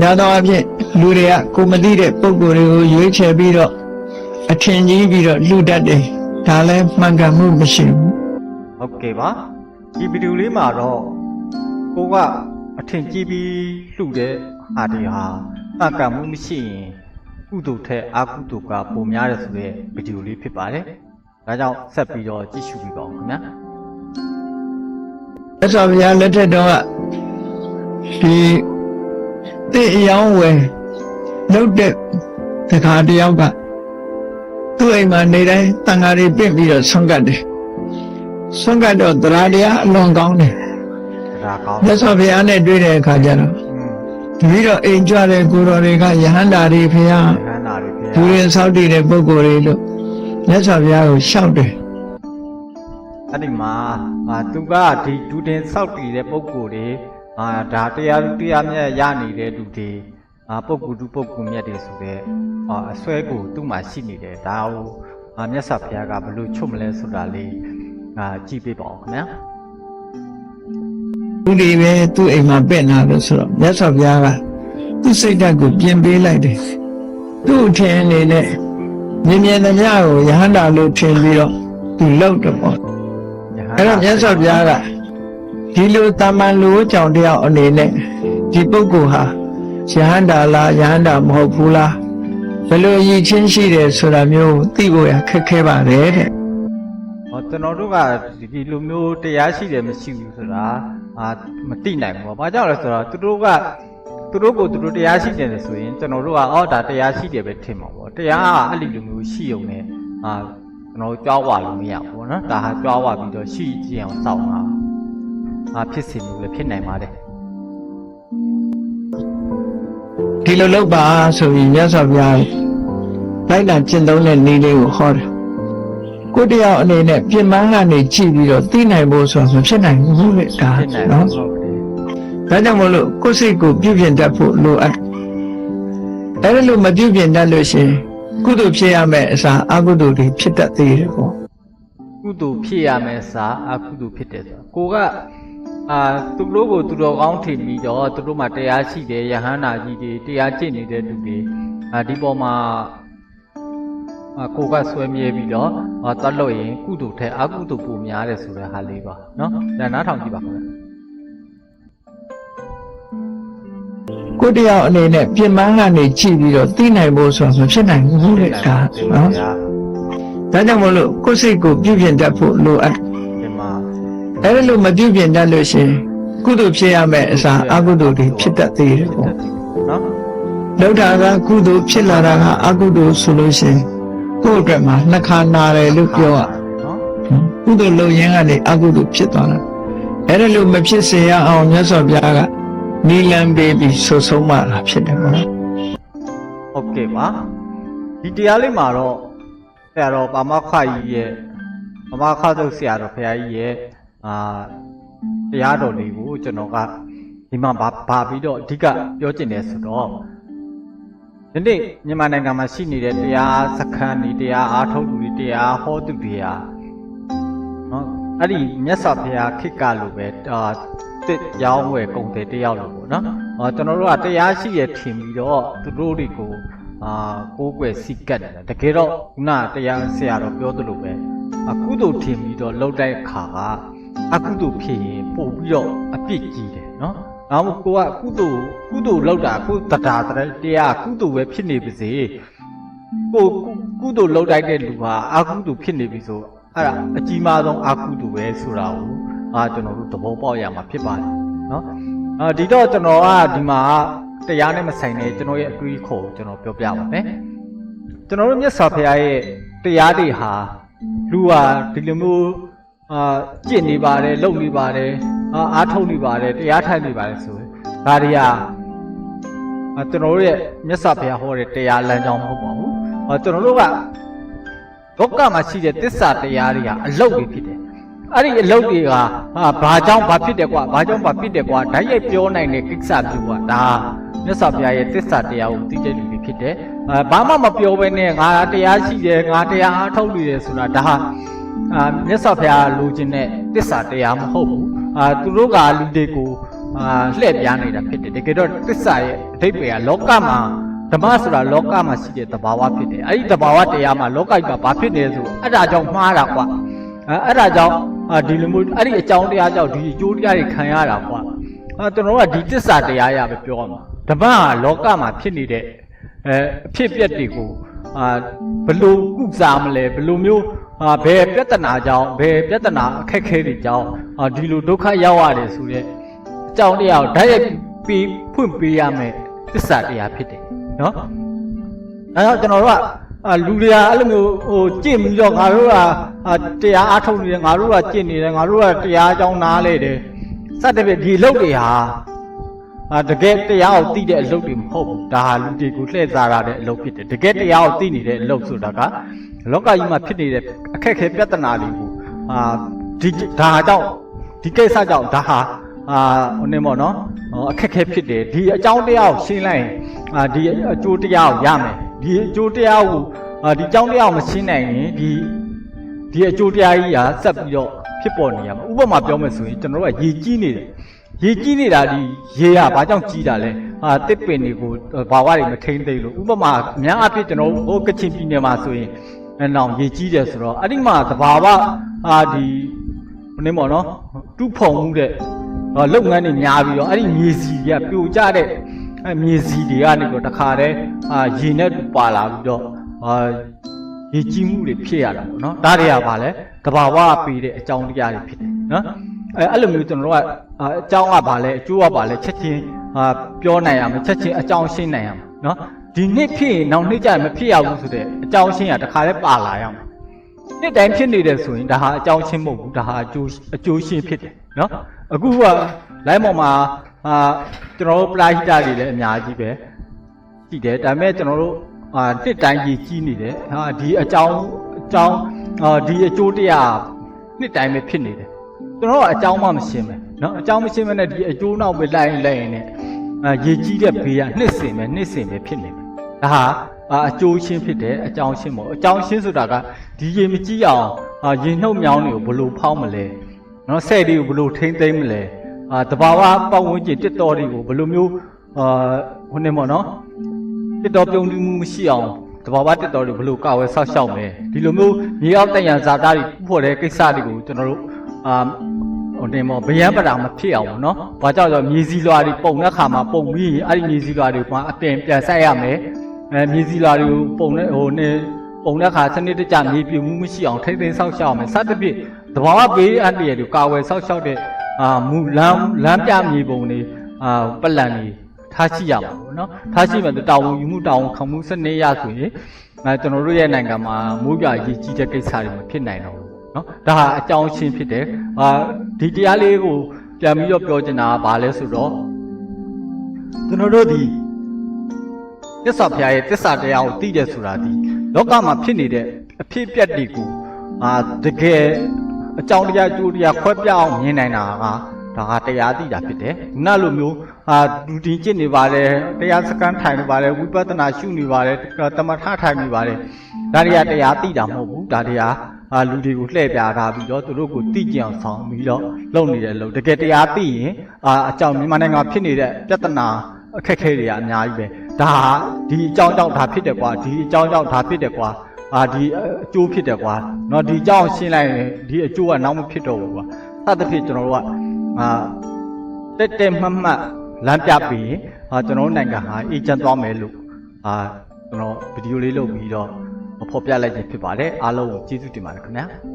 ညာတော့အဖြစ်လူတွေကကိုမသိတဲ့ပုံကိုယ်တွေကိုရွေးချယ်ပြီးတော့အထင်ကြီးပြီးတော့လူတတ်တယ်ဒါလည်းမှန်ကန်မှုမရှိဘူးဟုတ်ကဲ့ပါဒီဗီဒီယိုလေးမှာတော့ကိုကအထင်ကြီးပြီးလှူတဲ့ဟာတွေဟာအကံမှုမရှိရင်ကုသိုလ်ထက်အကုသိုလ်ကပိုများတယ်ဆိုတဲ့ဗီဒီယိုလေးဖြစ်ပါတယ်ဒါကြောင့်ဆက်ပြီးတော့ကြည့်ရှုပြီးပါဦးခင်ဗျာမြတ်စွာဘုရားလက်ထက်တော့ကဒီ တဲ့အယောင်းဝယ်လုတ်တဲ့တခါတယောက်ကသူ့အိမ်မှာနေတိုင်းတန်ဃာတွေပြင့်ပြီးတော့ဆွန့်ကတ်တယ်ဆွန့်ကတ်တော့တရားတရားအလွန်ကောင်းတယ်ဒါကောင်းမြတ်စွာဘုရားနဲ့တွေ့တဲ့အခါကျတော့อืมတပီတော့အိမ်ကြွတဲ့ကိုတော်တွေကယဟန္တာတွေဖရာခန္ဓာတွေပြသူရင်ဆောက်တည်တဲ့ပုဂ္ဂိုလ်တွေလို့မြတ်စွာဘုရားကိုရှောက်တယ်အဲ့ဒီမှာအာသူကဒီဒူတင်ဆောက်တည်တဲ့ပုံကိုယ်တွေ အာဒါတရားလူတရားမြတ်ရနေတဲ့လူတွေအာပုံကူတူပုံကူမြတ်တွေဆိုတဲ့အာအစွဲကိုသူ့မှာရှိနေတယ်ဒါကိုအာမြတ်စွာဘုရားကဘယ်လိုချွတ်မလဲဆိုတာလေးအာကြည့်ပေးပါဦးခင်ဗျာသူတွေပဲသူ့အိမ်မှာပြင့်လာလို့ဆိုတော့မြတ်စွာဘုရားကသူ့စိတ်ဓာတ်ကိုပြင်ပေးလိုက်တယ်သူ့အထင်အနေနဲ့မြင်မြင်သမျှကိုယဟန္တာလို့ထင်ပြီးတော့သူလောက်တော့ပေါ့အဲ့တော့မြတ်စွာဘုရားက ဒီလိုတာမန်လူကြောင့်တယောက်အနေနဲ့ဒီပုဂ္ဂိုလ်ဟာယဟန္တာလားယဟန္တာမဟုတ်ဘူးလားဘယ်လိုရည်ချင်းရှိတယ်ဆိုတာမျိုးသိဖို့ရခက်ခဲပါတယ်တဲ့ဟောကျွန်တော်တို့ကဒီလိုမျိုးတရားရှိတယ်မရှိဘူးဆိုတာအာမသိနိုင်ဘူးပေါ့။ဘာကြောင့်လဲဆိုတော့သူတို့ကသူတို့ကိုသူတို့တရားရှိတယ်ဆိုရင်ကျွန်တော်တို့ကအော်ဒါတရားရှိတယ်ပဲထင်မှာပေါ့။တရားကအဲ့ဒီလိုမျိုးရှိုံနဲ့အာကျွန်တော်တို့ကြွားဝါလို့မရဘူးပေါ့နော်။ဒါဟာကြွားဝါပြီးတော့ရှိကြည့်အောင်စောင့်တာ။ အာဖြစ်စီလို့လည်းဖြစ်နိုင်ပါတယ်ဒီလိုလုပ်ပါဆိုပြီးမြတ်စွာဘုရားလိုက်လာကျင့်သုံးတဲ့နည်းလေးကိုဟောတယ်ကိုယ်တယောက်အနေနဲ့ပြင်ပန်းကနေကြည့်ပြီးတော့သိနိုင်ဖို့ဆိုတာမဖြစ်နိုင်ဘူးလေဒါ။ဖြစ်နိုင်နော်ဟုတ်တယ်ဒါကြောင့်မလို့ကိုယ်စိတ်ကိုပြုပြင်တတ်ဖို့လိုအပ်တယ်အဲ့ဒါလို့မပြုပြင်တတ်လို့ရှိရင်ကုသိုလ်ဖြစ်ရမယ်အစားအကုသိုလ်တွေဖြစ်တတ်သေးတယ်ပေါ့ကုသိုလ်ဖြစ်ရမယ်စာအကုသိုလ်ဖြစ်တယ်ဆိုတော့ကိုက အာသူတို့ကိုသူတော်ကောင်းထင်ပြီးတော့သူတို့မှာတရားရှိတယ်ယဟန္တာကြီးတွေတရားကျင့်နေတဲ့လူတွေအာဒီပေါ်မှာအာကိုကဆွဲမြဲပြီးတော့အာတတ်လို့ရင်ကုသိုလ်ထက်အကုသိုလ်ပိုများတယ်ဆိုတဲ့ဟာလေးပါเนาะဒါနားထောင်ကြည့်ပါခင်ဗျာ ကိုယ်တယောက်အနေနဲ့ပြင်ပန်းကနေကြည့်ပြီးတော့သိနိုင်ဖို့ဆိုတာမဖြစ်နိုင်ဘူးလေဒါနော်ဒါကြောင့်မလို့ကိုယ်စိတ်ကိုပြုပြင်တတ်ဖို့လိုအပ်တယ် ဒီမှာ အဲ့ဒါလို့မပြုပြင်တတ်လို့ရှင်ကုသိုလ်ဖြစ်ရမယ်အစားအကုသိုလ်တွေဖြစ်တတ်သေးတယ်ပေါ့နော်လောက်တာကကုသိုလ်ဖြစ်လာတာကအကုသိုလ်ဆိုလို့ရှင်ကိုယ့်အတွက်မှာနှစ်ခါနာတယ်လို့ပြောရကုသိုလ်လုပ်ရင်းကနေအကုသိုလ်ဖြစ်သွားတာအဲ့ဒါလို့မဖြစ်စေရအောင်မြတ်စွာဘုရားကနီလန်ပေးပြီးဆုဆုံးမလာဖြစ်တယ်ပေါ့ဟုတ်ကဲ့ပါဒီတရားလေးမှာတော့ဆရာတော်ပါမခကြီးရဲ့ပါမခသုတ်ဆရာတော်ဘုရားကြီးရဲ့ အာတရားတော်လေးကိုကျွန်တော်ကဒီမှာဗာဗာပြီးတော့အဓိကပြောချင်တယ်ဆိုတော့ဒီနေ့မြန်မာနိုင်ငံမှာရှိနေတဲ့တရားစခန်းတွေတရားအားထုတ်သူတွေတရားဟောသူတွေဟာနော်အဲ့ဒီမြတ်စွာဘုရားခေတ်ကလိုပဲအာတစ်ရောင်းဝယ်ကုန်တယ်တယောက်လို့ပေါ့နော်အာကျွန်တော်တို့ကတရားရှိရထင်ပြီးတော့သူတို့တွေကိုအာကိုးကွယ်စိတ်ကတ်တယ်တကယ်တော့ခုနတရားဆရာတော်ပြောသလိုပဲအကုသိုလ်ထင်ပြီးတော့လှုပ်တဲ့အခါက အကုသိုလ်ဖြစ်ရင်ပို့ပြီးတော့အပြစ်ကြီးတယ်နော်။နောက်ကိုကကုသိုလ်ကုသိုလ်လောက်တာကုတတာတရားကုသိုလ်ပဲဖြစ်နေပါစေ။ကိုကုသိုလ်လောက်တိုက်တဲ့လူဟာအကုသိုလ်ဖြစ်နေပြီဆိုအဲ့ဒါအကြီးမားဆုံးအကုသိုလ်ပဲဆိုတာကိုအာကျွန်တော်တို့သဘောပေါက်ရမှာဖြစ်ပါတယ်နော်။အာဒီတော့ကျွန်တော်ကဒီမှာတရားနဲ့မဆိုင်တဲ့ကျွန်တော်ရဲ့အတွေးခေါ်ကိုကျွန်တော်ပြောပြပါမယ်။ကျွန်တော်တို့မြတ်စွာဘုရားရဲ့တရားတွေဟာလူဟာဒီလိုမျိုး အာကြင့်နေပါတယ်လုပ်နေပါတယ်အာအားထုတ်နေပါတယ်တရားထိုင်နေပါတယ်ဆိုရင်ဒါတွေကအာကျွန်တော်တို့ရဲ့မြတ်စွာဘုရားဟောတဲ့တရားလမ်းကြောင်းမဟုတ်ပါဘူး။အာကျွန်တော်တို့ကလောကမှာရှိတဲ့တစ္ဆာတရားတွေကအလုတ်တွေဖြစ်တယ်။အဲ့ဒီအလုတ်တွေကဟာဘာကြောင့်ဘာဖြစ်တယ်ကွာဘာကြောင့်ဘာဖြစ်တယ်ကွာဓာတ်ရိုက်ပြောနိုင်တဲ့ကိစ္စမျိုးကဒါမြတ်စွာဘုရားရဲ့တစ္ဆာတရားကိုသိတဲ့လူတွေဖြစ်တယ်။အဲဘာမှမပြောဘဲနဲ့ငါတရားရှိတယ်ငါတရားအားထုတ်နေတယ်ဆိုတာဒါဟာ အာမြတ်စွာဘုရားလိုချင်တဲ့တစ္ဆာတရားမဟုတ်ဘူး။အာသူတို့ကလူတွေကိုအာလှည့်ပြားနေတာဖြစ်တယ်တကယ်တော့သစ္စာရဲ့အဓိပ္ပာယ်ကလောကမှာဓမ္မဆိုတာလောကမှာရှိတဲ့သဘာဝဖြစ်တယ်အဲ့ဒီသဘာဝတရားမှာလောကကြီးမှာဘာဖြစ်နေလဲဆိုအဲ့ဒါကြောင့်မှားတာကွာအဲအဲ့ဒါကြောင့်အာဒီလိုမျိုးအဲ့ဒီအကြောင်းတရားကြောင့်ဒီအကျိုးတရားတွေခံရတာကွာအဲကျွန်တော်တို့ကဒီသစ္စာတရားရပဲပြောရမှာဓမ္မကလောကမှာဖြစ်နေတဲ့အဲအဖြစ်အပျက်တွေကိုအာဘယ်လို့ကုစားမလဲဘယ်လိုမျိုး အာဘယ်ပြဿနာကြောင့်ဘယ်ပြဿနာအခက်အခဲတွေကြောင့်အာဒီလိုဒုက္ခရောက်ရတယ်ဆိုတဲ့အကြောင်းတရားကိုဓာတ်ရိုက်ပြီးဖွင့်ပေးရမယ်သစ္စာတရားဖြစ်တယ်နော်အဲတော့ကျွန်တော်တို့ကအာလူတွေကအဲ့လိုမျိုးဟိုကြင့်ပြီးတော့ငါတို့ကအာတရားအားထုတ်နေတယ်ငါတို့ကကြင့်နေတယ်ငါတို့ကတရားအကြောင်းနားလေတယ်စသဖြင့်ဒီအလုပ်တွေဟာ အာတကယ်တရားကိုသိတဲ့အလုပ်တွေမဟုတ်ဘူးဒါဟာလူတွေကိုလှည့်စားရတဲ့အလုပ်ဖြစ်တယ်တကယ်တရားကိုသိနေတဲ့အလုပ်ဆိုတာကလောကကြီးမှာဖြစ်နေတဲ့အခက်အခဲပြဿနာတွေကိုအာဒီဒါကြောင့်ဒီကိစ္စကြောင့်ဒါဟာအာဟိုနေမော်နော်ဟိုအခက်အခဲဖြစ်တယ်ဒီအကြောင်းတရားကိုရှင်းလိုက်ရင်အာဒီအကျိုးတရားကိုရမယ်ဒီအကျိုးတရားကိုအာဒီအကြောင်းတရားကိုမရှင်းနိုင်ရင်ဒီဒီအကျိုးတရားကြီးဟာဆက်ပြီးတော့ဖြစ်ပေါ်နေရမှာဥပမာပြောမယ်ဆိုရင်ကျွန်တော်တို့ကရေကြီးနေတယ် ရေကြီးနေတာဒီရေကဘာကြောင့်ကြီးတာလဲအာတစ်ပင်တွေကိုဘာဝတွေမထိမ့်သိလို့ဥပမာအများအားဖြင့်ကျွန်တော်တို့ဟိုကချင်ပြည်နယ်မှာဆိုရင်အဲနောင်ရေကြီးတယ်ဆိုတော့အဲ့ဒီမှာသဘာဝအာဒီဘယ်နည်းမော်နော်တူးဖုံမှုတဲ့တော့လုပ်ငန်းတွေများပြီးတော့အဲ့ဒီမြေစီတွေကပြိုကျတဲ့အဲ့မြေစီတွေကနေပြီးတော့တခါတည်းအာရေနဲ့ပါလာပြီးတော့အာရေကြီးမှုတွေဖြစ်ရတာပေါ့နော်ဒါတွေကဘာလဲတဘာဝပေးတဲ့အကြောင်းတရားတွေဖြစ်တယ်နော် အဲအဲ့လိုမျိုးကျွန်တော်တို့ကအအကြောင်းကဘာလဲအကျိုးကဘာလဲချက်ချင်းအာပြောနိုင်ရမယ်ချက်ချင်းအကြောင်းရှင်းနိုင်ရမယ်နော်ဒီနှစ်ဖြစ်ရင်နောက်နှစ်ကျရင်မဖြစ်ရဘူးဆိုတဲ့အကြောင်းရှင်းရတခါတည်းပါလာရမယ်နှစ်တိုင်းဖြစ်နေတယ်ဆိုရင်ဒါဟာအကြောင်းချင်းမဟုတ်ဘူးဒါဟာအကျိုးအကျိုးရှင်းဖြစ်တယ်နော်အခုကလိုင်းပေါ်မှာအာကျွန်တော်တို့ပလာဟိတတွေလည်းအများကြီးပဲကြည့်တယ်ဒါပေမဲ့ကျွန်တော်တို့အာနှစ်တိုင်းကြီးကြီးနေတယ်ဟာဒီအကြောင်းအကြောင်းအာဒီအကျိုးတရားနှစ်တိုင်းပဲဖြစ်နေတယ် ကျွန်တော်ကအကြောင်းမှမရှင်းပဲနော်အကြောင်းမရှင်းမနဲ့ဒီအကျိုးနောက်ပဲလိုက်ရင်လိုက်ရင်လည်းအာရေကြီးတဲ့ဘေးကနှစ်စင်ပဲနှစ်စင်ပဲဖြစ်နေတယ်ဒါဟာအာအကျိုးရှင်းဖြစ်တယ်အကြောင်းရှင်းပေါ့အကြောင်းရှင်းဆိုတာကဒီရေမကြီးအောင်အာရေနှုတ်မြောင်းတွေကိုဘယ်လိုဖောက်မလဲနော်ဆဲ့တွေကိုဘယ်လိုထိမ့်သိမ်းမလဲအာတဘာဝပတ်ဝန်းကျင်တစ်တော်တွေကိုဘယ်လိုမျိုးအာဟိုနေမော်နော်တစ်တော်ပြုံးတိမှုမရှိအောင်တဘာဝတစ်တော်တွေဘယ်လိုကာဝယ်ဆောက်ရှောက်မလဲဒီလိုမျိုးမြေအောက်တန်ရန်ဇာတာတွေဖို့တဲ့ကိစ္စတွေကိုကျွန်တော်တို့ အာဟိုနေမော်ဗျံပတာမဖြစ်အောင်ပေါ့နော်ဘာကြောင့်လဲမြေစည်းလွားတွေပုံတဲ့ခါမှာပုံပြီးရင်အဲ့ဒီမြေစည်းလွားတွေကအပြင်ပြန်ဆက်ရမယ်အဲမြေစီလာတွေကိုပုံနဲ့ဟိုနေပုံတဲ့ခါစနစ်တကျမြေပြူမှုမရှိအောင်ထိမ့်သိမ်းဆောက်ရှောက်အောင်မယ်စသဖြင့်သဘာဝဘေးအန္တရာယ်တွေကာဝယ်ဆောက်ရှောက်တဲ့အာမူလမ်းလမ်းပြမြေပုံတွေအာပလန်တွေထားရှိရမှာပေါ့နော်ထားရှိမှတောင်ဝန်ယူမှုတောင်ဝန်ခံမှုစနစ်ရဆိုရင်အဲကျွန်တော်တို့ရဲ့နိုင်ငံမှာမိုးပြရေကြီးတဲ့ကိစ္စတွေမဖြစ်နိုင်တော့ဘူး နော်ဒါဟာအကြောင်းရှင်းဖြစ်တယ်အာဒီတရားလေးကိုပြန်ပြီးတော့ပြောချင်တာကဘာလဲဆိုတော့ကျွန်တော်တို့ဒီသစ္စာဖျားရဲ့သစ္စာတရားကိုသိတယ်ဆိုတာဒီလောကမှာဖြစ်နေတဲ့အဖြစ်အပျက်တွေကိုအာတကယ်အကြောင်းတရားအကျိုးတရားခွဲပြအောင်မြင်နိုင်တာကဒါကတရားသိတာဖြစ်တယ်။နောက်လိုမျိုးအာဒူတင်ကျင့်နေပါတယ်တရားစခန်းထိုင်နေပါတယ်ဝိပဿနာရှုနေပါတယ်တမထထိုင်နေပါတယ်ဒါတွေကတရားသိတာမဟုတ်ဘူးဒါတွေက အာလူတွေကိုလှည့်ပြထားပြီးတော့သူတို့ကိုသိကြအောင်ဆောင်ပြီးတော့လုပ်နေတယ်လို့တကယ်တရားသိရင်အာအကြောင်းမြန်မာနိုင်ငံမှာဖြစ်နေတဲ့ပြဿနာအခက်အခဲတွေကအများကြီးပဲဒါဟာဒီအကြောင်းကြောင့်ဒါဖြစ်တယ်ကွာဒီအကြောင်းကြောင့်ဒါဖြစ်တယ်ကွာအာဒီအကျိုးဖြစ်တယ်ကွာเนาะဒီအကြောင်းရှင်းလိုက်ရင်ဒီအကျိုးကနောက်မဖြစ်တော့ဘူးကွာစသဖြင့်ကျွန်တော်တို့ကအာတက်တက်မှတ်မှတ်လမ်းပြပြီးရင်အာကျွန်တော်တို့နိုင်ငံဟာအေဂျင့်သွားမယ်လို့အာကျွန်တော်ဗီဒီယိုလေးလုပ်ပြီးတော့ ဖော်ပြလိုက်ခြင်းဖြစ်ပါတယ်အားလုံးကိုကျေးဇူးတင်ပါတယ်ခင်ဗျာ